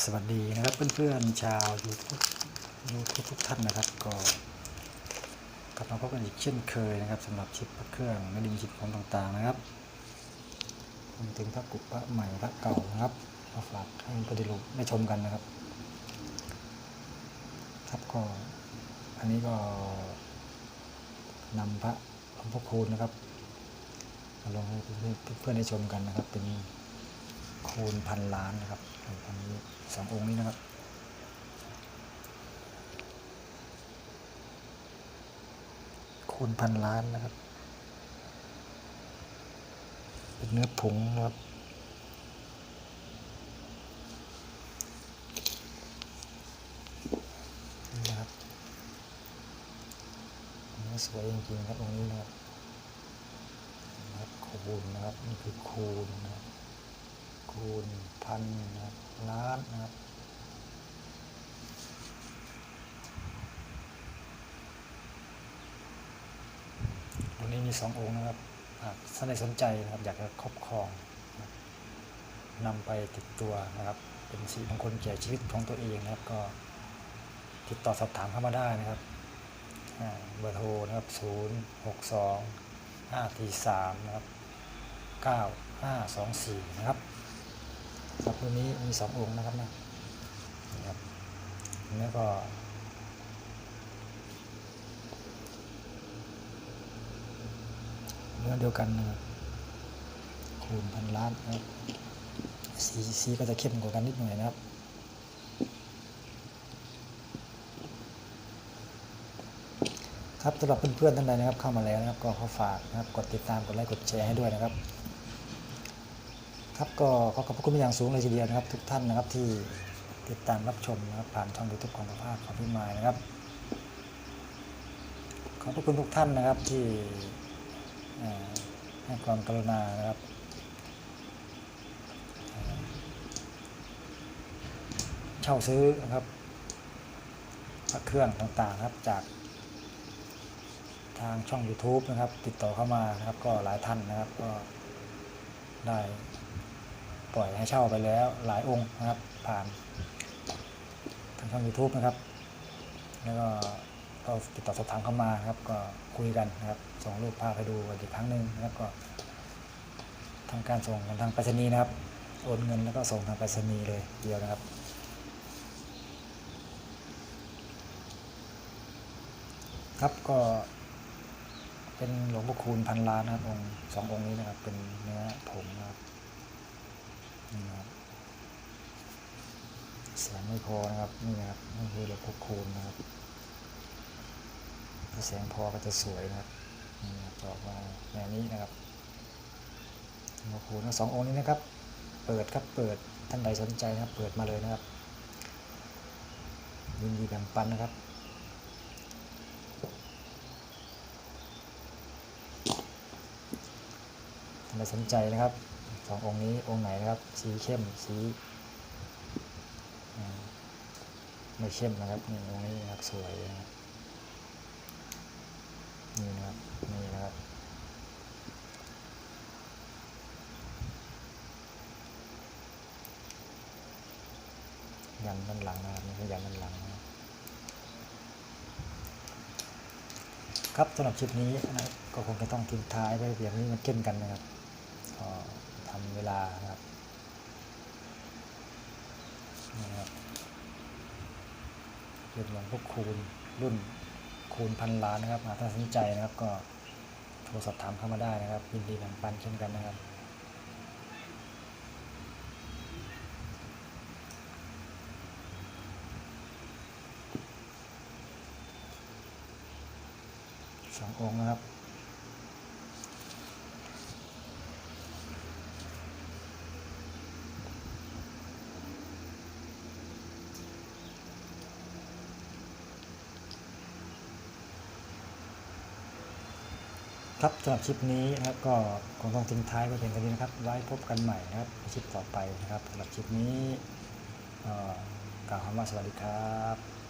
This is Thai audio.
สวัสดีนะครับเพื่อนๆชาวยูทูบยูทูบทุกท่านนะครับ ก็กลับมาพบกันอีกเช่นเคยนะครับสำหรับชิปพระเครื่องและดินชิปของต่างๆนะครับรวมถึงพระกุพระใหม่พระเก่านะครับมาฝากให้ปฏิรูปได้ชมกันนะครับ ครับก็อันนี้ก็นำพระหลวงพ่อคูณนะครับมาลองให้เพื่อนๆได้ชมกันนะครับเป็น คูณพันล้านนะครับอันนี้สององค์นี้นะครับคูณพันล้านนะครับเป็นเนื้อผงนะครับนะครับเนื้อสวยจริงๆครับองค์นี้นะนะครับคูณนะครับนี่คือคูณนะครับ คูณพันนะครับล้านนะครับวันนี้มีสององค์นะครับหากท่านใดสนใจนะครับ อยากจะครอบครองนะนำไปติดตัวนะครับ เป็นสีมงคลแก่ชีวิตของตัวเองนะครับ ก็ติดต่อสอบถามเข้ามาได้นะครับเบอร์โทรนะครับ 0 6 2 5 4 3 นะครับ 9524 นะครับ ครับตัวนี้มีสององค์นะครับนะนี่ครับแล้วก็เนื้อเดียวกันนะครับคูณพันล้านนะครับสีสีก็จะเข้มกว่ากันนิดหน่อยนะครับครับสำหรับเพื่อนๆท่านใดนะครับเข้ามาแล้วนะครับ ก็ขอฝากนะครับกดติดตามกดไลค์กดแชร์ให้ด้วยนะครับ ครับก็ขอขอบพระคุณเป็นอย่างสูงเลยทีเดียวนะครับ ทุกท่านนะครับที่ติดตามรับชมนะครับผ่านช่องยูทูบของภาสของพี่มายนะครับ ขอบพระคุณทุกท่านนะครับที่ให้ความกรุณานะครับเอ่อเช่าซื้อนะครับพระเครื่องต่างๆครับจากทางช่อง YouTube นะครับ ติดต่อเข้ามานะครับ ก็หลายท่านนะครับก็ได้ ปล่อยให้เช่าไปแล้วหลายองค์นะครับ ผ่านทางช่อง YouTube นะครับ แล้วก็ก็ติดต่อสอบถามเข้ามาครับ ก็คุยกันนะครับ ส่งรูปภาพให้ดูกันอีกครั้งหนึ่งนะครับก็ทำการส่งกันทางไปรษณีย์นะครับ โอนเงินแล้วก็ส่งทางไปรษณีย์เลยเดียวนะครับครับก็เป็นหลวงพ่อคูณพันล้านนะครับองค์สององค์นี้นะครับ เป็นเนื้อผงนะครับ นี่นะครับแสงไม่พอนะครับนี่นะครับนี่คือหลวงพ่อคูณนะครับถ้าแสงพอก็จะสวยนะครับนี่ออกมาแนวนี้นะครับหลวงพ่อคูณทั้งสององค์นี้นะครับ เปิดครับเปิดท่านใดสนใจนะครับ เปิดมาเลยนะครับยินดีแบ่งปันนะครับท่านใดสนใจนะครับ ององค์นี้องค์ไหนนะครับ สีเข้มสีไม่เข้มนะครับนี่องค์นี้นะครับสวยนะครับนี่นะครับนี่นะครับยันด้านหลังนะครับนี่คือยันด้านหลังนะครับสำหรับคลิปนี้นะก็คงจะต้องทิ้งท้ายไว้เพียงนี้มันเข้มกันนะครับ ทำเวลาครับนะครับเรื่องหลวงพวกคูณรุ่นคูณพันล้านนะครับหากท่านสนใจนะครับก็โทรสอบถามเข้ามาได้นะครับยินดีแบ่งปันเช่นกันนะครับสององค์นะครับ ครับสำหรับคลิปนี้นะครับก็คงต้องทิ้งท้ายไว้เพียงเท่านี้นะครับ ไว้พบกันใหม่นะครับในคลิปต่อไปนะครับสำหรับคลิปนี้เอ่อกล่าวคำว่าสวัสดีครับ